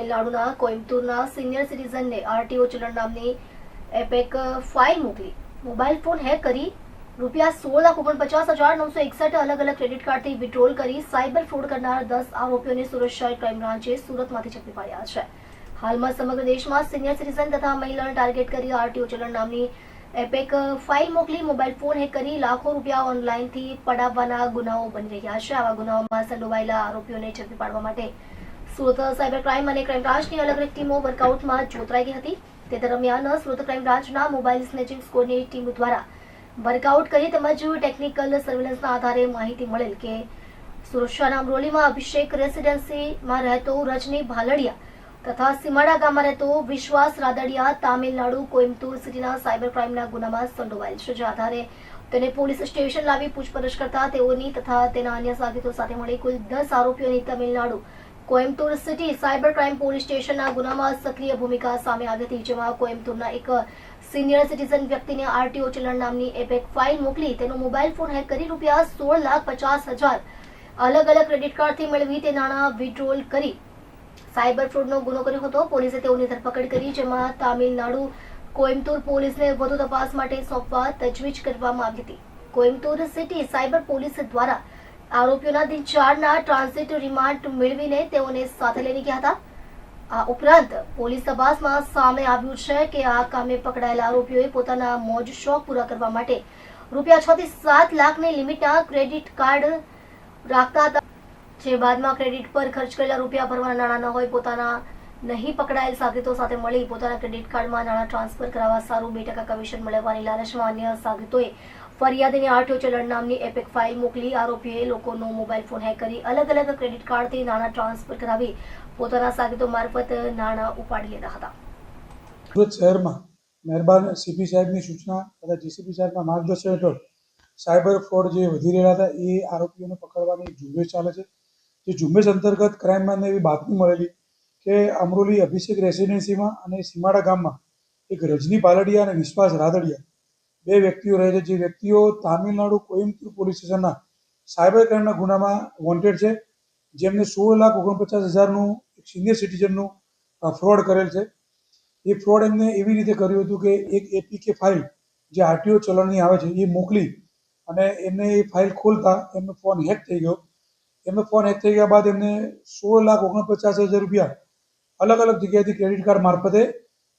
તમિલનાડુના કોઇમ્બતુરના senior સિટીઝનને RTO ચલણ નામની એપેક ફાઇલ મોકલી. મોબાઈલ ફોન હેક કરી રૂપિયા સોળ લાખ ઓગણપચાસ હજાર નવસો એકસઠ અલગ અલગ ક્રેડિટ કાર્ડથી વિડ્રોલ કરી સાયબર ફ્રોડ કરનાર દસ આરોપીઓને સુરત ક્રાઇમ બ્રાન્ચે સુરતમાંથી ઝડપી પાડ્યા છે. હાલમાં સમગ્ર દેશમાં સિનિયર સિટીઝન તથા મહિલાઓને ટાર્ગેટ કરી આરટીઓ ચલણ નામની એપેક ફાઇલ મોકલી મોબાઈલ ફોન હેક કરી લાખો રૂપિયા ઓનલાઈનથી પડાવવાના ગુનાઓ બની રહ્યા છે. આવા ગુનાઓમાં સંડોવાયેલા આરોપીઓને ઝડપી પાડવા માટે સુરત સાયબર ક્રાઇમ અને ક્રાઇમ બ્રાન્ચની અલગ અલગ ટીમો વર્કઆઉટમાં જોતરાઈ ગઈ હતી. તે દરમિયાન સુરત ક્રાઇમ બ્રાન્ચના મોબાઈલ સ્નેચિંગ સ્કોડની ટીમ દ્વારા વર્કઆઉટ કરી તેમજ ટેકનિકલ સર્વેલન્સના આધારે માહિતી મળેલ કે સુરક્ષાના અમરોલીમાં અભિષેક રેસિડેન્સીમાં રહેતો રજની ભાલડિયા તથા સીમાડા ગામમાં રહેતો વિશ્વાસ રાદડિયા તામિલનાડુ કોઇમ્બતુર સિટીના સાયબર ક્રાઇમના ગુનામાં સંડોવાયેલ છે. જે આધારે તેને પોલીસ સ્ટેશન લાવી પૂછપરછ કરતા તેઓની તથા તેના અન્ય સાગરીતો સાથે મળી કુલ દસ આરોપીઓની Tamil Nadu Coimbatore city cyber crime police સ્ટેશનના ગુનામાં સક્રિય ભૂમિકા સામે આવી હતી, જેમાં કોઇમ્બતુરના એક સિનિયર સિટીઝન વ્યક્તિને આરટીઓ ચલણ નામની એપેક ફાઇલ મોકલી તેનો મોબાઈલ ફોન હેક કરી રૂપિયા સોળ લાખ પચાસ હજાર અલગ અલગ ક્રેડિટ કાર્ડથી મેળવી તે નાણાં વિડ્રોલ કરી. સાયબર ફ્રોડનો ગુનો કર્યો હતો. પોલીસે તેઓની ધરપકડ કરી, જેમાં તામિલનાડુ કોઇમ્બતુર પોલીસને વધુ તપાસ માટે સોંપવા તજવીજ કરવામાં આવી હતી. કોઇમ્બતુર સિટી સાયબર પોલીસ દ્વારા આરોપીઓના દિન ચારના ટ્રાન્ઝિટ રિમાન્ડ મેળવીને તેઓને સાથે લઈને ગયા હતા. આ ઉપરાંત પોલીસ તપાસમાં સામે આવ્યું છે કે આ કામે પકડાયેલા આરોપીઓએ પોતાના મોજ શોખ પૂરા કરવા માટે રૂપિયા છ થી સાત લાખની લિમિટના ક્રેડિટ કાર્ડ રાખતા હતા. જે બાદમાં ક્રેડિટ પર ખર્ચ કરેલા રૂપિયા ભરવાના નાણાં ન હોય, પોતાના નહીં પકડાયેલ સાગરીતો સાથે મળી પોતાના ક્રેડિટ કાર્ડમાં નાણાં ટ્રાન્સફર કરાવવા સારું બે ટકા કમિશન મેળવવાની લાલચમાં અન્ય સાગરીતોએ ફરિયાદીને આઠો ચલણ નામની એપેક ફાઇલ મોકલી આરોપીએ લોકોનો મોબાઈલ ફોન હેક કરી અલગ અલગ ક્રેડિટ કાર્ડથી નાણાં ટ્રાન્સફર કરાવી પોતાના સાગીતો મારફત નાણાં ઉપાડી લેતા હતા. સુરત શહેરમાં મહેરબાન સીપી સાહેબની સૂચના તથા જીસીપી સાહેબના માર્ગદર્શન હેઠળ સાયબર ફ્રોડ જે વધી રહેલા હતા, એ આરોપીઓને પકડવાની ઝુંબેશ ચાલે છે. જે ઝુંબેશ અંતર્ગત ક્રાઇમમાંને એવી બાતમી મળેલી કે અમરોલી અભિષેક રેસિડેન્સીમાં અને સીમાડા ગામમાં એક રજની પાલડિયા અને વિશ્વાસ રાદડિયા બે વ્યક્તિઓ રહે છે. જે વ્યક્તિઓ તામિલનાડુ કોઇમ્બતુર પોલીસ સ્ટેશનના સાયબર ક્રાઇમના ગુનામાં વોન્ટેડ છે. જેમને સોળ લાખ ઓગણપચાસ હજારનું એક સિનિયર સિટીઝનનું ફ્રોડ કરેલ છે. એ ફ્રોડ એમને એવી રીતે કર્યું હતું કે એક એપીકે ફાઇલ જે આરટીઓ ચલણની આવે છે એ મોકલી અને એમને એ ફાઇલ ખોલતા એમનો ફોન હેક થઈ ગયો. એમનો ફોન હેક થઈ ગયા બાદ એમને સોળ લાખ ઓગણપચાસ હજાર રૂપિયા અલગ અલગ જગ્યાએથી ક્રેડિટ કાર્ડ મારફતે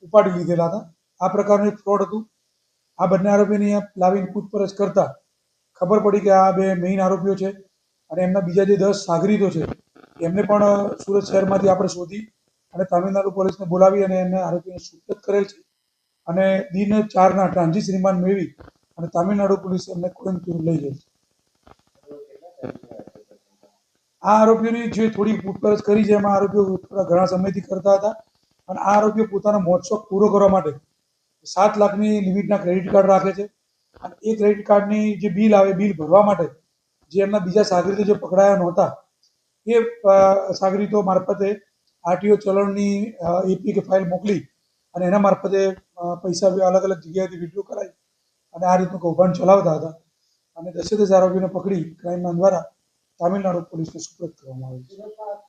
ઉપાડી લીધેલા હતા. આ પ્રકારનું એક ફ્રોડ હતું. આ બંને આરોપીને લાવીને પૂછપરછ કરતા ખબર પડી કે આ બે મેઇન આરોપીઓ છે અને એમના બીજા જે દસ સાગરીતો છે, એમને પણ સુરત શહેરમાંથી આપણે શોધી અને તામિલનાડુ પોલીસને બોલાવી અને એમને આરોપીને સુપ્રત કરેલ છે. અને દિન ચારના ટ્રાન્ઝિટ રિમાન્ડ મેળવી અને તામિલનાડુ પોલીસ એમને કોઇમ્બતુર લઈ ગઈ છે. આ આરોપીઓની જે થોડી પૂછપરછ કરી છે, એમાં આરોપીઓ થોડા ઘણા સમયથી કરતા હતા અને આ આરોપીઓ પોતાનો મોજશોખ પૂરો કરવા માટે સાત લાખની લિમિટના ક્રેડિટ કાર્ડ રાખે છે. અને એ ક્રેડિટ કાર્ડની જે બિલ આવે, બિલ ભરવા માટે જે એમના બીજા સાગરીતો જે પકડાયા નહોતા, એ સાગરીતો મારફતે આરટીઓ ચલણની એપી કે ફાઇલ મોકલી અને એના મારફતે પૈસા અલગ અલગ જગ્યાએથી વિડ્રો કરાવી અને આ રીતનું કૌભાંડ ચલાવતા હતા. અને દસે દસ આરોપીને પકડી, ક્રાઇમના દ્વારા તામિલનાડુ પોલીસને સુપ્રત કરવામાં આવ્યું છે.